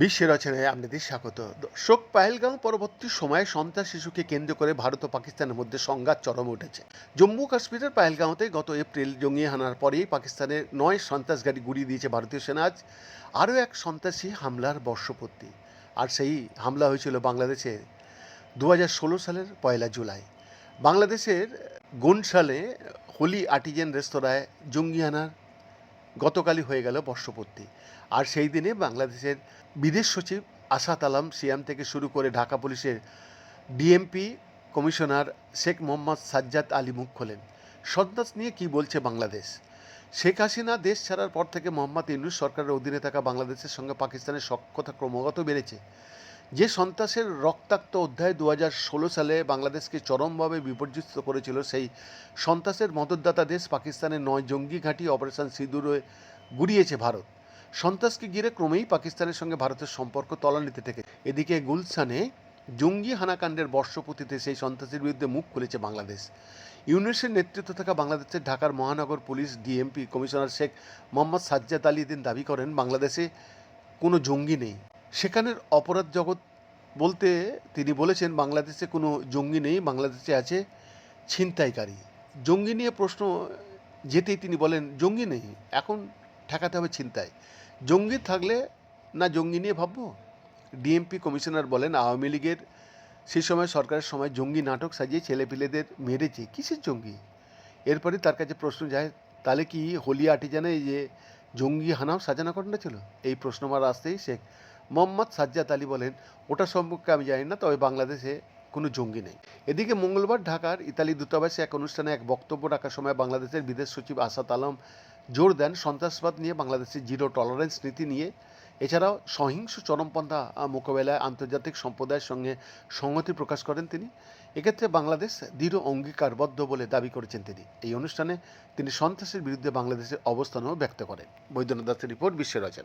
বিশ্বের রচনায় আপনাদের স্বাগত। দর্শক পাহেলগাঁও পরবর্তী সময়ে সন্ত্রাস শিশুকে কেন্দ্র করে ভারত ও পাকিস্তানের মধ্যে সংঘাত চরমে উঠেছে। জম্মু কাশ্মীরের পাহেলগাঁওতে গত এপ্রিল জঙ্গি হানার পরেই পাকিস্তানের নয় সন্ত্রাস গাড়ি গুড়িয়ে দিয়েছে ভারতীয় সেনা। আজ আরও এক সন্ত্রাসী হামলার বর্ষপূর্তি। আর সেই হামলা হয়েছিল বাংলাদেশে দু সালের পয়লা জুলাই। বাংলাদেশের গুনশালে হোলি আর্টিজেন রেস্তোরাঁয় জঙ্গি হানার গতকালই হয়ে গেল বর্ষপূর্তি। আর সেই দিনে বাংলাদেশের বিদেশ সচিব আসাদ আলম সিয়াম থেকে শুরু করে ঢাকা পুলিশের ডিএমপি কমিশনার শেখ মোহাম্মদ সাজ্জাদ আলী মুখ খোলেন। সন্ত্রাস নিয়ে কি বলছে বাংলাদেশ? শেখ হাসিনা দেশ ছাড়ার পর থেকে মোহাম্মদ ইউনুস সরকারের অধীনে থাকা বাংলাদেশের সঙ্গে পাকিস্তানের সক্ষতা ক্রমাগত বেড়েছে। যে সন্ত্রাসের রক্তাক্ত অধ্যায় দু সালে বাংলাদেশকে চরমভাবে বিপর্যস্ত করেছিল, সেই সন্ত্রাসের মদতদাতা দেশ পাকিস্তানের নয় জঙ্গি ঘাঁটি অপারেশন সিঁদুরে গুড়িয়েছে ভারত। সন্ত্রাসকে ঘিরে ক্রমেই পাকিস্তানের সঙ্গে ভারতের সম্পর্ক তলানিতে থেকে। এদিকে গুলশানে জঙ্গি হানাকাণ্ডের বর্ষপূর্তিতে সেই সন্ত্রাসের বিরুদ্ধে মুখ খুলেছে বাংলাদেশ। ইউনুসের নেতৃত্ব থাকা বাংলাদেশের ঢাকার মহানগর police DMP commissioner Sheikh Mohammad Sajjad Ali দিন দাবি করেন, বাংলাদেশে কোনো জঙ্গি নেই। সেখানের অপরাধ জগৎ বলতে তিনি বলেছেন, বাংলাদেশে কোনো জঙ্গি নেই, বাংলাদেশে আছে ছিনতাইকারী। জঙ্গি নিয়ে প্রশ্ন যেতেই তিনি বলেন, জঙ্গি নেই, এখন ঠেকাতে হবে ছিনতাই। জঙ্গি থাকলে না জঙ্গি নিয়ে ভাববো? ডিএমপি কমিশনার বলেন, আওয়ামী লীগের সেই সময় সরকারের সময় জঙ্গি নাটক সাজিয়ে ছেলেপিলেদের মেরেছে। কিসের জঙ্গি? এরপরে তার কাছে প্রশ্ন যায়, তাহলে কি হোলি আর্টিজানে যে জঙ্গি হানাও সাজানো ঘটনা ছিল? এই প্রশ্ন আমার আসতেই শেখ মোহাম্মদ সাজ্জাদ আলী বলেন, ওটা সম্পর্কে আমি জানি না, তবে বাংলাদেশে কোনো জঙ্গি নেই। এদিকে মঙ্গলবার ঢাকার ইতালি দূতাবাসে এক অনুষ্ঠানে এক বক্তব্য রাখার সময় বাংলাদেশের বিদেশ সচিব আসাদ আলম জোর দেন, সন্ত্রাসবাদ নিয়ে বাংলাদেশের জিরো টলারেন্স নীতি নিয়ে। এছাড়াও সহিংস চরমপন্থা মোকাবেলায় আন্তর্জাতিক সম্প্রদায়ের সঙ্গে সংহতি প্রকাশ করেন তিনি। এক্ষেত্রে বাংলাদেশ দৃঢ় অঙ্গীকারবদ্ধ বলে দাবি করেছেন তিনি। এই অনুষ্ঠানে তিনি সন্ত্রাসের বিরুদ্ধে বাংলাদেশের অবস্থানও ব্যক্ত করেন। বৈদ্যনাথ দাসের রিপোর্ট বিশ্বের রচনা।